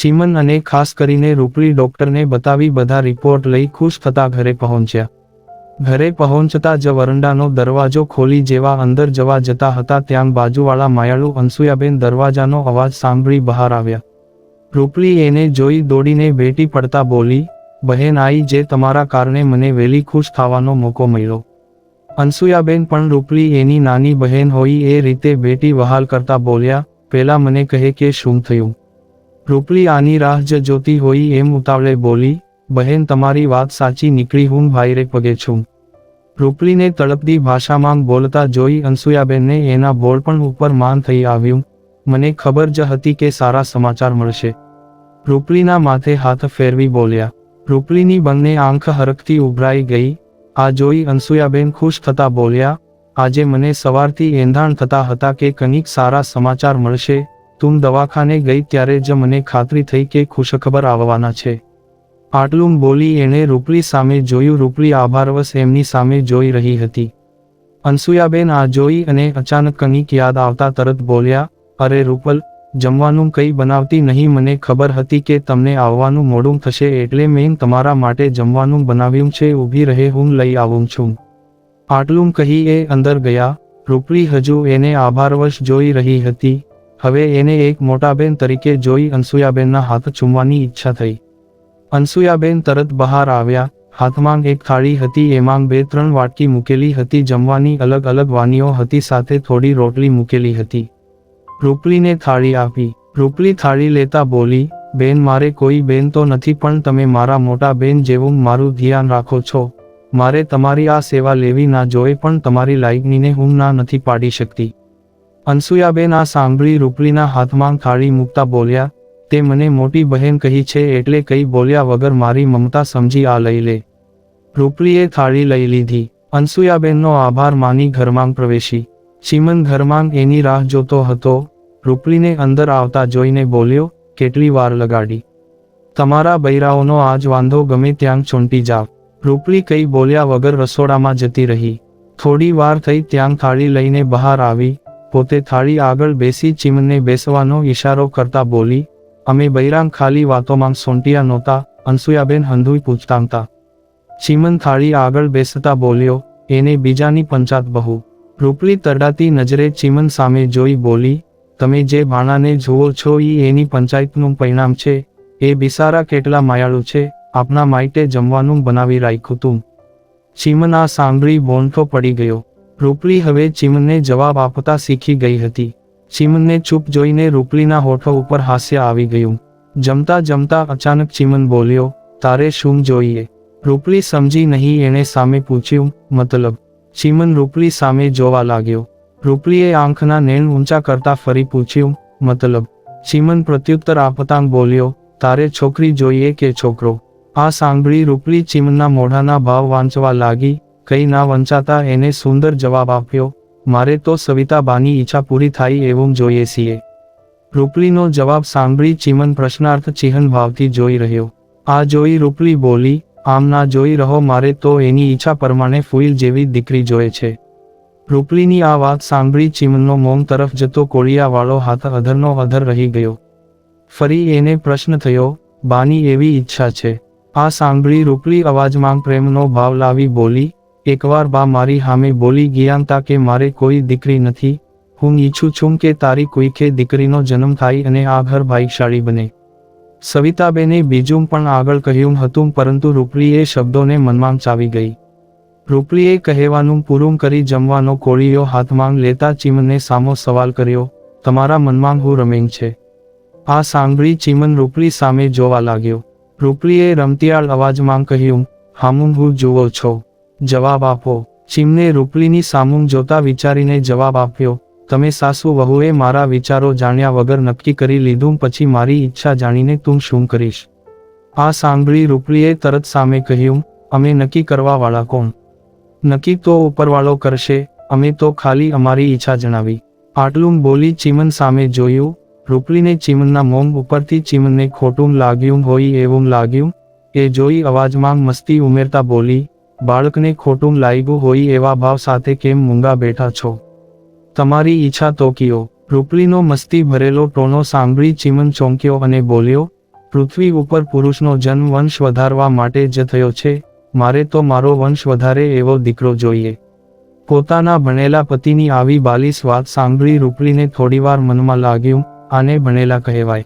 ચીમન અને ખાસ કરીને રૂપલી ડોક્ટરને બતાવી બધા રિપોર્ટ લઈ ખુશ થતા ઘરે પહોંચ્યા. ઘરે પહોંચતા જ વરંડાનો દરવાજો ખોલી જેવા અંદર જવા જતા હતા ત્યાં બાજુવાળા માયાળુ અનસુયાબેન દરવાજાનો અવાજ સાંભળી બહાર આવ્યા. રૂપલી એને જોઈ દોડીને ભેટી પડતા બોલી, બહેન આઈ જે તમારા કારણે મને વહેલી ખુશ થવાનો મોકો મળ્યો. અનસુયાબેન પણ રૂપલી એની નાની બહેન હોય એ રીતે બેટી વહાલ કરતા બોલ્યા, પેલા મને કહે કે શું થયું? રૂપલી આની રાહ જ જોતી હોય એમ ઉતાવળે બોલી, બહેન, તમારી વાત સાચી નીકળી, હું ભાઈરે પગે છું. રૂપલીને તળપદી ભાષામાં બોલતા જોઈ અનસુયાબેનને એના બોલ પણ ઉપર માન થઈ આવ્યું. મને ખબર જ હતી કે સારા સમાચાર મળશે. રૂપલીના માથે હાથ ફેરવી બોલ્યા. રૂપલીની બંને આંખ હરખથી ઉભરાઈ ગઈ. આ જોઈ અનસુયાબેન ખુશ થતા બોલ્યા, આજે મને સવારથી એંધાણ થતા હતા કે કંઈક સારા સમાચાર મળશે તું દવાખાને ગઈ ત્યારે જ મને ખાતરી થઈ કે ખુશખબર આવવાના છે. આટલું બોલી એણે રૂપલી સામે જોયું. રૂપલી આભારવશ એમની સામે જોઈ રહી હતી. અનસુયાબેન આ જોઈ અને અચાનક કંઈક યાદ આવતા તરત બોલ્યા, અરે રૂપલ, જમવાનું કંઈ બનાવતી નહીં. મને ખબર હતી કે તમને આવવાનું મોડું થશે એટલે મેં તમારા માટે જમવાનું બનાવ્યું છે. ઊભી રહે, હું લઈ આવું છું. આટલું કહી એ અંદર ગયા. રૂપલી હજુ એને આભારવશ જોઈ રહી હતી. હવે એને એક મોટાબેન તરીકે જોઈ અનસુયાબેનના હાથ ચૂમવાની ઈચ્છા થઈ. અનસુયાબેન તરત બહાર આવ્યા, હાથમાં એક થાળી હતી, એમાં બે ત્રણ વાટકી મૂકેલી હતી, જમવાની અલગ અલગ વાનીઓ હતી, સાથે થોડી રોટલી મૂકેલી હતી. રૂપલીને થાળી આપી. રૂપલી થાળી લેતા બોલી, બેન, મારે કોઈ બેન તો નથી, પણ તમે મારા મોટા બેન જેવું મારું ધ્યાન રાખો છો. મારે તમારી આ સેવા લેવી ના જોઈએ પણ તમારી લાયકનીને હું ના નથી પાડી શકતી. અનસુયાબેન આ સાંભળી રૂપલીના હાથમાં થાળી મૂકતા બોલ્યા, તે મને મોટી બહેન કહી છે એટલે કંઈ બોલ્યા વગર મારી મમતા સમજી આ લઈ લે. રૂપલીએ થાળી લઈ લીધી. અનસુયાબેનનો આભાર માની ઘરમાં પ્રવેશી. ચીમન ઘરમાં એની રાહ જોતો હતો. રૂપલીને અંદર આવતા જોઈને બોલ્યો, કેટલી વાર લગાડી. તમારા બૈરાઓનો આજ વાંધો ગમે ત્યાં ચોંટી જાવ. રૂપલી કઈ બોલ્યા વગર રસોડામાં જતી રહી. થોડી વાર થઈ ત્યાં થાળી લઈને બહાર આવી. પોતે થાળી આગળ બેસી ચીમને બેસવાનો ઈશારો કરતા બોલી, અમે બૈરામ ખાલી વાતોમાં સોંટિયા નહોતા, અનસુયાબેન હંધુઈ પૂછતા હતા ચીમન થાળી આગળ બેસતા બોલ્યો, એને બીજાની પંચાત બહુ. રૂપલી તરડાતી નજરે ચીમન સામે જોઈ બોલી, તમે જે ભાણાને જુઓ છો એ એની પંચાયતનું પરિણામ છે. એ બિસારા કેટલા માયાળુ છે, આપના માટે જમવાનું બનાવી રાખ્યું તું. ચીમન આ સાંભળી બોનઠો પડી ગયો. રૂપલી હવે ચીમને જવાબ આપતા શીખી ગઈ હતી. ચીમને ચૂપ જોઈને રૂપલીના હોઠો ઉપર હાસ્ય આવી ગયું. જમતા જમતા અચાનક ચીમન બોલ્યો, તારે શું જોઈએ? રૂપલી સમજી નહીં એણે સામે પૂછ્યું, મતલબ? ચીમન રૂપલી સામે જોવા લાગ્યો. રૂપલીએ આંખના નેણ ઊંચા કરતા ફરી પૂછ્યું, મતલબ? ચીમન પ્રત્યુત્તર આપતાં બોલ્યો, તારે છોકરી જોઈએ કે છોકરો? આ સાંભળી રૂપલી ચીમનના મોઢાના ભાવ વાંચવા લાગી કઈ ના વંચાતા એને સુંદર જવાબ આપ્યો, મારે તો સવિતાબાની ઈચ્છા પૂરી થાય એવું જોઈએ છીએ રૂપલીનો જવાબ સાંભળી ચીમન પ્રશ્નાર્થ ચિહ્ન ભાવથી જોઈ રહ્યો, આ જોઈ રૂપલી બોલી, આમ ના જોઈ રહો, મારે તો એની ઈચ્છા પ્રમાણે ફૂલ જેવી દીકરી જોએ છે. રૂપલીની આ વાત સાંભળી ચીમનનો મોમ તરફ જતો કોળિયાવાળો હાથ અધરનો અધર રહી ગયો. ફરી એને પ્રશ્ન થયો, બાની એવી ઈચ્છા છે. આ સાંભળી રૂપલી અવાજમાં પ્રેમનો ભાવ લાવી બોલી એકવાર બા મારી હામે બોલી ગયાંતા કે મારે કોઈ દીકરી નથી, હું ઈચ્છું છું કે તારી કોઈકે દીકરીનો જન્મ થાય અને આ ઘર ભાઈશાળી બને. સવિતાબેને બીજું પણ આગળ કહ્યું હતું પરંતુ રૂપલીએ શબ્દોને મનમાં ચાવી ગઈ. રૂપલીએ કહેવાનું પૂરું કરી જમવાનો કોળીયો હાથમાં લેતા ચીમને સામો સવાલ કર્યો, તમારા મનમાં હું રમેંગ છે? આ સાંભળી ચીમન રૂપલી સામે જોવા લાગ્યો. રૂપલીએ રમતિયાળ અવાજમાં કહ્યું, હામું હું જુઓ છો. જવાબ આપો. ચીમને રૂપલીની સામું જોતા વિચારીને જવાબ આપ્યો, તમે સાસુ વહુએ મારા વિચારો જાણ્યા વગર નક્કી કરી લીધું, પછી મારી ઈચ્છા જાણીને તું શું કરીશ આ સાંભળી રૂપલીએ તરત સામે કહ્યું, અમે નક્કી કરવાવાળા કોણ? નક્કી તો ઉપરવાળો કરશે, અમે તો ખાલી અમારી ઈચ્છા જણાવી આટલું બોલી ચીમન સામે જોયું. રૂપલીને ચીમનના મોમ ઉપરથી ચીમનને ખોટું લાગ્યું હોય એવું લાગ્યું. એ જોઈ અવાજમાં મસ્તી ઉમેરતા બોલી બાળકને ખોટું લાગ્યું હોય એવા ભાવ સાથે કેમ મૂંગા બેઠા છો? તમારી ઈચ્છા તો કયો. રૂપલીનો મસ્તી ભરેલો ટોનો સાંભળી ચીમન ચોંક્યો અને બોલ્યો, પૃથ્વી ઉપર પુરુષનો જન્મ વંશ વધારવા માટે જ થયો છે. મારે તો મારો વંશ વધારે એવો દીકરો જોઈએ. પોતાના ભણેલા પતિની આવી બાલીસ વાત સાંભળી રૂપલીને થોડીવાર મનમાં લાગ્યું, આને ભણેલા કહેવાય.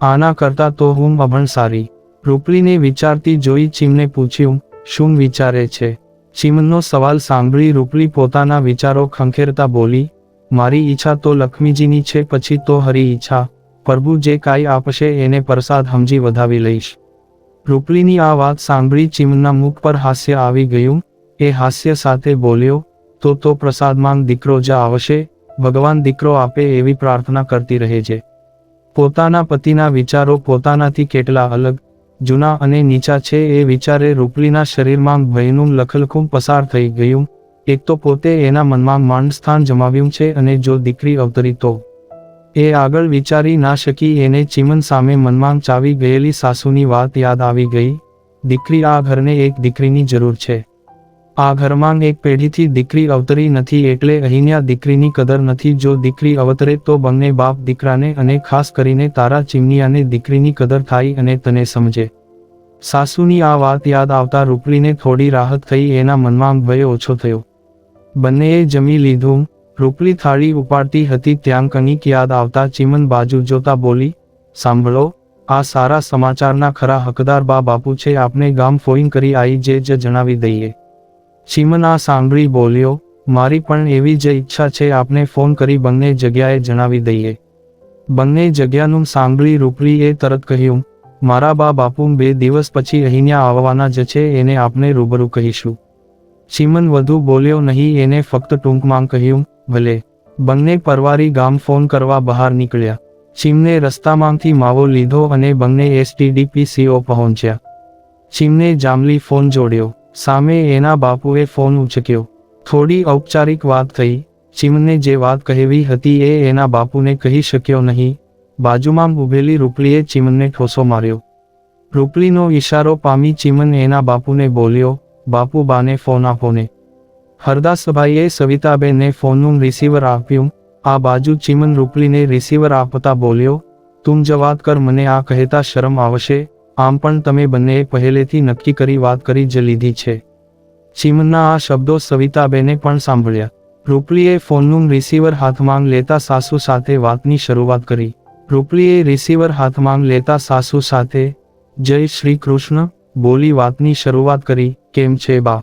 આના કરતા તો હું અભણ સારી રૂપલીને વિચારતી જોઈ ચીમને પૂછ્યું શું વિચારે છે? ચીમનો સવાલ સાંભળી રૂપલી પોતાના વિચારો ખંખેરતા બોલી, મારી ઈચ્છા તો લક્ષ્મીજીની છે, પછી તો હરી ઈચ્છા. પ્રભુ જે કાંઈ આપશે એને પ્રસાદ સમજી વધાવી લઈશ. રૂપલીની આ વાત સાંભળી ચીમના મુખ પર હાસ્ય આવી ગયું. એ હાસ્ય સાથે બોલ્યો, તો તો પ્રસાદમાં દીકરો જ આવશે, ભગવાન દીકરો આપે એવી પ્રાર્થના કરતી રહેજે પોતાના પતિના વિચારો પોતાનાથી કેટલા અલગ જૂના અને નીચા છે એ વિચારે રૂપલીના શરીરમાં ભયનું લખલખું પસાર થઈ ગયું. એક તો પોતે એના મનમાં માંડ સ્થાન જમાવ્યું છે અને જો દીકરી અવતરી તો એ આગળ વિચારી ના શકી એને ચીમન સામે મનમાં ચાવી ગયેલી સાસુની વાત યાદ આવી ગઈ. દીકરી આ ઘરને એક દીકરીની જરૂર છે. આ ઘરમાં એક પેઢીથી દીકરી અવતરી નથી એટલે અહીંયા દીકરીની કદર નથી. જો દીકરી અવતરે તો બંને બાપ દીકરાને અને ખાસ કરીને તારા ચીમનિયાને દીકરીની કદર થાય અને તને સમજે. સાસુની આ વાત યાદ આવતા રૂપલીને થોડી રાહત થઈ, એના મનમાં ભય ઓછો થયો. બંનેએ જમી લીધું. રૂપલી થાળી ઉપાડતી હતી, ત્યાં કનિક યાદ આવતા ચીમન બાજુ જોતા બોલી, સાંભળો, આ સારા સમાચારના ખરા હકદાર બા બાપુ છે, આપને ગામ ફોઈન કરી આવી જે જ જણાવી દઈએ. ચીમન આ સાંભળી બોલ્યો, મારી પણ એવી જ ઈચ્છા છે, આપને ફોન કરી બંને જગ્યાએ જણાવી દઈએ. બંને જગ્યાનું સાંભળી રૂપરીએ તરત કહ્યું, મારા બા બાપુ બે દિવસ પછી અહીંયા આવવાના જ છે, એને આપને રૂબરૂ કહીશું. ચીમન વધુ બોલ્યો નહીં, એને ફક્ત ટૂંકમાં કહ્યું, ભલે. બંને પરવારી ગામ ફોન કરવા બહાર નીકળ્યા. ચીમને રસ્તામાંથી માવો લીધો અને બંને એસટીડીપીસીઓ પહોંચ્યા. ચીમને જામલી ફોન જોડ્યો. સામે એના બાપુએ ફોન ઉચક્યો. થોડી ઔપચારિક વાત થઈ. ચીમને જે વાત કહેવી હતી એ એના બાપુને કહી શક્યો નહીં. બાજુમાં ઊભેલી રૂપલીએ ચીમને ઠોસો માર્યો. રૂપલીનો ઈશારો પામી ચીમન એના બાપુને બોલ્યો, બાપુ બાને ફોન આપોને હરદાસભાઈએ સવિતાબેનને ફોનનું રિસીવર આપ્યું. આ બાજુ ચીમન રૂપલીને રિસીવર આપતા બોલ્યો, તું જ વાત કર, મને આ કહેતા શરમ આવશે. આમ પણ તમે બંનેએ પહેલેથી નક્કી કરી વાત કરી જ લીધી છે. ચીમનના આ શબ્દો સવિતાબેને પણ સાંભળ્યા. રૂપલીએ ફોનનું રિસીવર હાથમાં લેતા સાસુ સાથે વાતની શરૂઆત કરી. રૂપલીએ રિસીવર હાથમાં લેતા સાસુ સાથે, જય શ્રી કૃષ્ણ, બોલી વાતની શરૂઆત કરી, કેમ છે બા?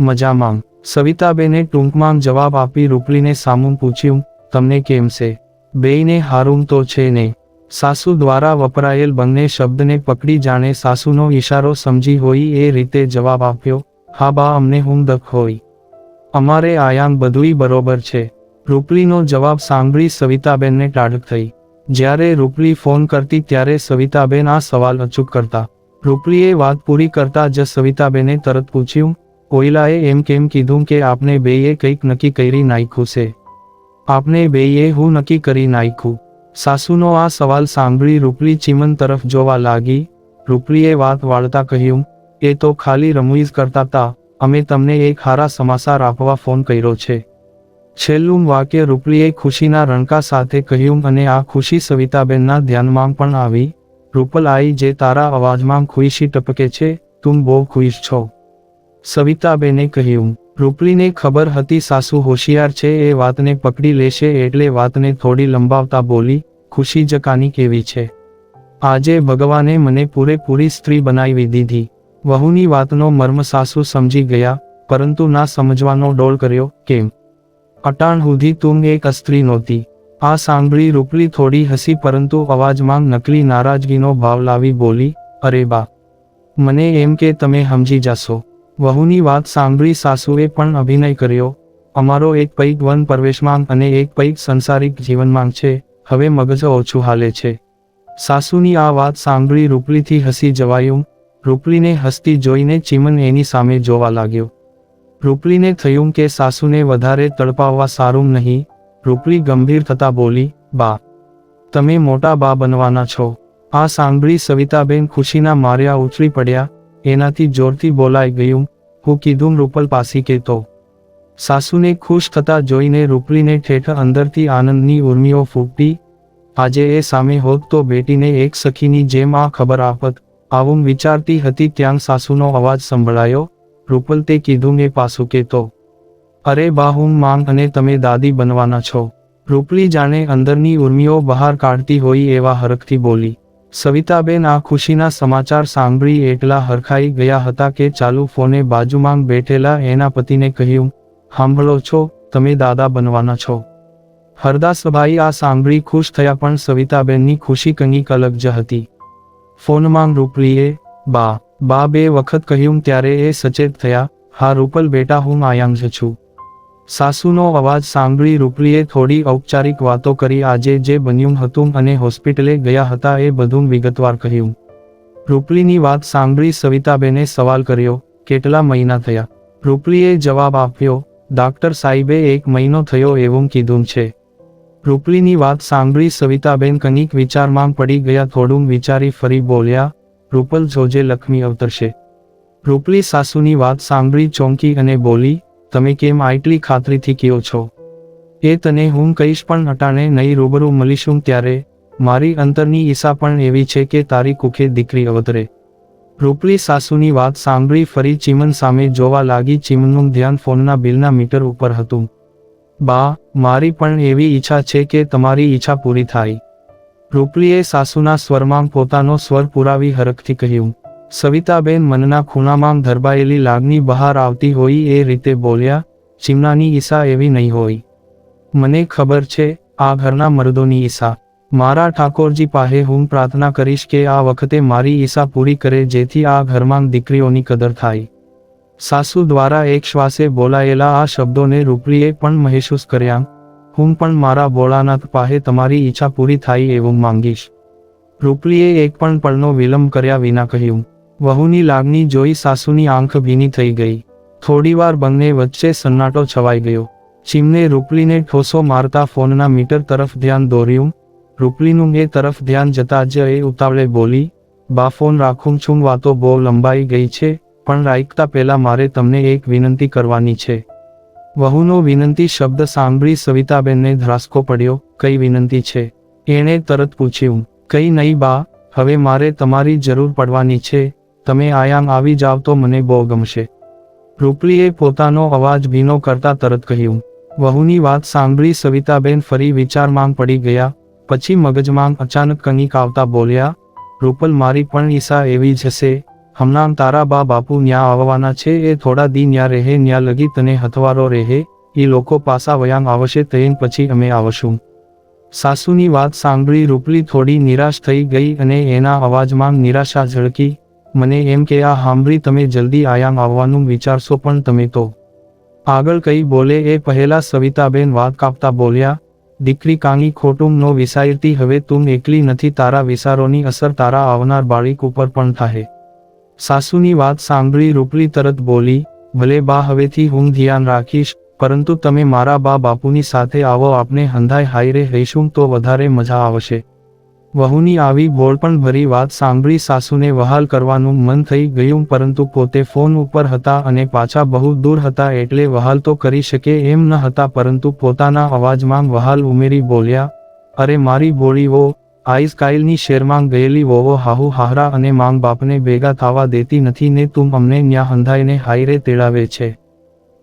મજામાં. સવિતાબેને ટૂંકમાં જવાબ આપી રૂપલીને સામું પૂછ્યું, તમને કેમ છે? બેયને હારું તો છે ને. સાસુ દ્વારા વપરાયેલ બંને શબ્દને પકડી જાણે સાસુનો ઈશારો સમજી હોય એ રીતે જવાબ આપ્યો, હા બા, અમને હુમદક હોય. અમારે આયામ બધુંય બરોબર છે. રૂપલીનો જવાબ સાંભળી સવિતાબેનને ટાઢક થઈ. જ્યારે રૂપલી ફોન કરતી ત્યારે સવિતાબેન આ સવાલ અચૂક કરતા. રૂપલીએ વાત પૂરી કરતા જ સવિતાબેને તરત પૂછ્યું ઓઈલાએ એમ કેમ કીધું કે આપને બેયે કંઈક નક્કી કરી નાખ્યું છે? આપને બેયે હું નક્કી કરી નાખ્યું? સાસુનો આ સવાલ સાંભળી રૂપલી ચીમન તરફ જોવા લાગી. રૂપલીએ વાત વાળતા કહ્યું, એ તો ખાલી રમૂઈઝ કરતા તા, અમે તમને એક હારા સમાચાર આપવા ફોન કર્યો છે. છેલ્લું વાક્ય રૂપલીએ ખુશીના રણકા સાથે કહ્યું અને આ ખુશી સવિતાબેનના ધ્યાનમાં પણ આવી. રૂપલ આઈ, જે તારા અવાજમાં ખુશી ટપકે છે, તું બહુ ખુશ છો. સવિતાબેને કહ્યું રૂપલીને ખબર હતી સાસુ હોશિયાર છે, એ વાતને પકડી લેશે એટલે વાતને થોડી લંબાવતા બોલી, ખુશી જકાની કેવી છે? આજે ભગવાને મને પૂરેપૂરી સ્ત્રી બનાવી દીધી. વહુની વાતનો મર્મ સાસુ સમજી ગયા, પરંતુ ના સમજવાનો ડોળ કર્યો, કેમ? અટાણ સુધી તું એક સ્ત્રી નહોતી. આ સાંભળી રૂપલી થોડી હસી, પરંતુ અવાજમાં નકલી નારાજગીનો ભાવ લાવી બોલી, અરે બા! મને એમ કે તમે સમજી જશો. વહુની વાત સાંભળી સાસુએ પણ અભિનય કર્યો, અમારો એક પૈક વન પ્રવેશમાં અને એક પૈક સંસારિક જીવનમાં છે, હવે મગજ ઓછું હાલે છે. સાસુની આ વાત સાંભળી રૂપલીથી હસી જવાયું, રૂપલીને હસતી જોઈને ચીમન એની સામે જોવા લાગ્યો. રૂપલીને થયું કે સાસુને વધારે તડપાવવા સારું નહીં, રૂપલી ગંભીર થતા બોલી, બા, તમે મોટા બા બનવાના છો. આ સાંભળી સવિતાબેન ખુશીના માર્યા ઉછળી પડ્યા, એનાથી જોરથી બોલાઈ ગયું હું કીધું રૂપલ પાસી કહેતો સાસુને ખુશ થતા જોઈને રૂપલીને ઠેઠ અંદરથી આનંદની ઉર્મીઓ ફૂટતી આજે એ સામે હોત તો બેટીને એક સખીની જેમ આ ખબર આપત. આવું વિચારતી હતી ત્યાં સાસુનો અવાજ સંભળાયો, રૂપલ તે કીધું ને પાસું કે તો. અરે બા હું માંગ અને તમે દાદી બનવાના છો. રૂપલી જાણે અંદરની ઉર્મીઓ બહાર કાઢતી હોય એવા હરખથી બોલી સવિતાબેન આ ખુશીના સમાચાર સાંભળી એટલા હરખાઈ ગયા હતા કે ચાલુ ફોને બાજુમાં બેઠેલા એના પતિને કહ્યું સાંભળો છો, તમે દાદા બનવાના છો. હરદાસભાઈ આ સાંભળી ખુશ થયા પણ સવિતાબેનની ખુશી કંઈક અલગ જ હતી. ફોનમાં રૂપલીએ, બા બા બે વખત કહ્યું ત્યારે એ સચેત થયા, હા, રૂપલ બેટા, હું આયાંગ જ છું. સાસુનો અવાજ સાંભળી રૂપલીએ થોડી ઔપચારિક વાતો કરી આજે જે બન્યું હતું અને હોસ્પિટલે ગયા હતા એ બધું વિગતવાર કહ્યું. રૂપલીની વાત સાંભળી સવિતાબેને સવાલ કર્યો, કેટલા મહિના થયા? રૂપલીએ જવાબ આપ્યો, ડાક્ટર સાહેબે એક મહિનો થયો એવું કીધું છે. રૂપલીની વાત સાંભળી સવિતાબેન કનિક વિચારમાં પડી ગયા થોડું વિચારી ફરી બોલ્યા, રૂપલ જોજે લક્ષ્મી અવતરશે. રૂપલી સાસુની વાત સાંભળી ચોંકી અને બોલી તમે કેમ આટલી ખાતરીથી કહો છો? એ તને હું કહીશ પણ અટાણે નહીં, રૂબરૂ મળીશું ત્યારે. મારી અંતરની ઈચ્છા પણ એવી છે કે તારી કુખે દીકરી અવતરે. રૂપલી સાસુની વાત સાંભળી ફરી ચીમન સામે જોવા લાગી. ચીમનનું ધ્યાન ફોનના બિલના મીટર ઉપર હતું. બા, મારી પણ એવી ઈચ્છા છે કે તમારી ઈચ્છા પૂરી થાય. રૂપલીએ સાસુના સ્વરમાં પોતાનો સ્વર પુરાવી હરખથી કહ્યું. સવિતાબેન મનના ખૂણામાં ધરબાયેલી લાગણી બહાર આવતી હોય એ રીતે બોલ્યા ચીમનાની ઈસા એવી નહીં હોય. મને ખબર છે, આ ઘરના મર્દોની ઈસા. મારા ઠાકોરજી પાસે હું પ્રાર્થના કરીશ કે આ વખતે મારી ઈસા પૂરી કરે જેથી આ ઘરમાં દીકરીઓની કદર થાય. સાસુ દ્વારા એક શ્વાસે બોલાયેલા આ શબ્દોને રૂપરીએ પણ મહેસૂસ કર્યા, હું પણ મારા ભોળાનાથ પાસે તમારી ઈચ્છા પૂરી થાય એવું માંગીશ. રૂપલીએ એક પણ પળનો વિલંબ કર્યા વિના કહ્યું વહુની લાગણી જોઈ સાસુની આંખ ભીની થઈ ગઈ. થોડીવાર બંને વચ્ચે સન્નાટો છવાઈ ગયો. ચીમને રૂપલીને ઠોસો મારતા ફોનના મીટર તરફ ધ્યાન દોર્યું. રૂપલીનું એ તરફ ધ્યાન જતા જ એ ઉતાવળે બોલી, બા, ફોન રાખું છું, વાતો બહુ લંબાઈ ગઈ છે, પણ રાઈકતા પહેલા મારે તમને એક વિનંતી કરવાની છે. વહુનો વિનંતી શબ્દ સાંભળી સવિતાબેનને ધ્રાસકો પડ્યો, કઈ વિનંતી છે? એણે તરત પૂછ્યું, કઈ નહીં બા, હવે મારે તમારી જરૂર પડવાની છે તમે આયામ આવી જાવ તો મને બહુ ગમશે. રૂપલીએ પોતાનો અવાજ ભીનો કરતા તરત કહ્યું, વહુની વાત સાંભળી સવિતાબેન ફરી વિચારમાં પડી ગયા, પછી મગજમાં અચાનક કંઈક આવતા બોલ્યા, રૂપલ મારી પણ ઈસા એવી જ હશે, હમણાં તારા બા બાપુ ન્યા આવવાના છે, એ થોડા દી ન્યા રહે, ન્યા લગી તને હથવારો રહે એ લોકો પાસા વયાંગ આવશે તેન પછી અમે આવશું. સાસુની વાત સાંભળી રૂપલી થોડી નિરાશ થઈ ગઈ અને એના અવાજમાં નિરાશા ઝળકી મને એમ કે, આ સાંભળી તમે જલ્દી આયામ આવવાનું વિચારશો પણ તમે તો. આગળ કઈ બોલે, એ પહેલા સવિતાબેન વાત કાપતા બોલ્યા, દીકરી કાંગી ખોટું નો હવે તું એકલી નથી, તારા વિસારોની અસર તારા આવનાર બાળક ઉપર પણ થાય સાસુની વાત સાંભળી રૂપલી તરત બોલી, ભલે બા, હવેથી હું ધ્યાન રાખીશ, પરંતુ તમે મારા બા બાપુની સાથે આવો, આપણે હંધાય હાઈરે રહીશું, તો વધારે મજા આવશે. વહુની આવી બોળપણ ભરી વાત સાંભળી સાસુને વહાલ કરવાનું મન થઈ ગયું પરંતુ પોતે ફોન ઉપર હતા અને પાછા બહુ દૂર હતા એટલે વહાલ તો કરી શકે એમ ન હતા પરંતુ પોતાના અવાજમાં વહાલ ઉમેરી બોલ્યા, અરે મારી બોળીઓ, આઈસ કાઇલની શેરમાં ગયેલી વોવો હાહુ હાહરા અને માંગ બાપને ભેગા થવા દેતી નથી ને તું અમને ન્યા હંધાઈને હાઈરે તેડાવે છે.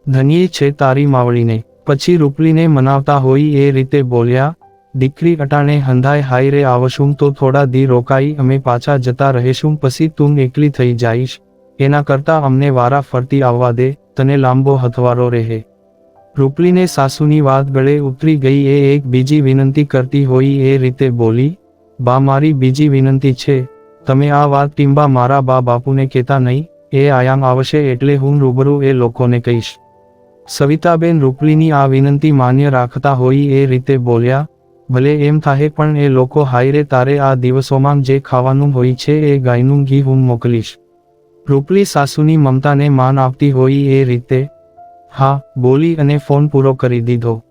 ધનીએ છે તારી માવળીને પછી રૂપલીને મનાવતા હોય એ રીતે બોલ્યા દીકરી અટાણે હંધાય હાયરે આવશું તો થોડા દી રોકાઈ અમે પાછા જતા રહેશું પછી તું એકલી થઈ જઈશ. એના કરતા અમને વારા ફરતી આવવા દે, તને લાંબો હથવારો રહે. રૂપલીને સાસુની વાત ગળે ઉતરી ગઈ એ એક બીજી વિનંતી કરતી હોય એ રીતે બોલી, બા મારી બીજી વિનંતી છે, તમે આ વાત ટીમ્બા મારા બા બાપુને કહેતા નહીં, એ આયામ આવશે એટલે હું રૂબરૂ એ લોકોને કહીશ. સવિતાબેન રૂપલીની આ વિનંતી માન્ય રાખતા હોય એ રીતે બોલ્યા ભલે એમ થાહે પણ એ લોકો હાયરે તારે આ દિવસોમાં જે ખાવાનું હોય છે એ ગાયનું ઘી હું મોકલીશ. રૂપલી સાસુની મમતાને માન આપતી હોય એ રીતે, હા, બોલી અને ફોન પૂરો કરી દીધો.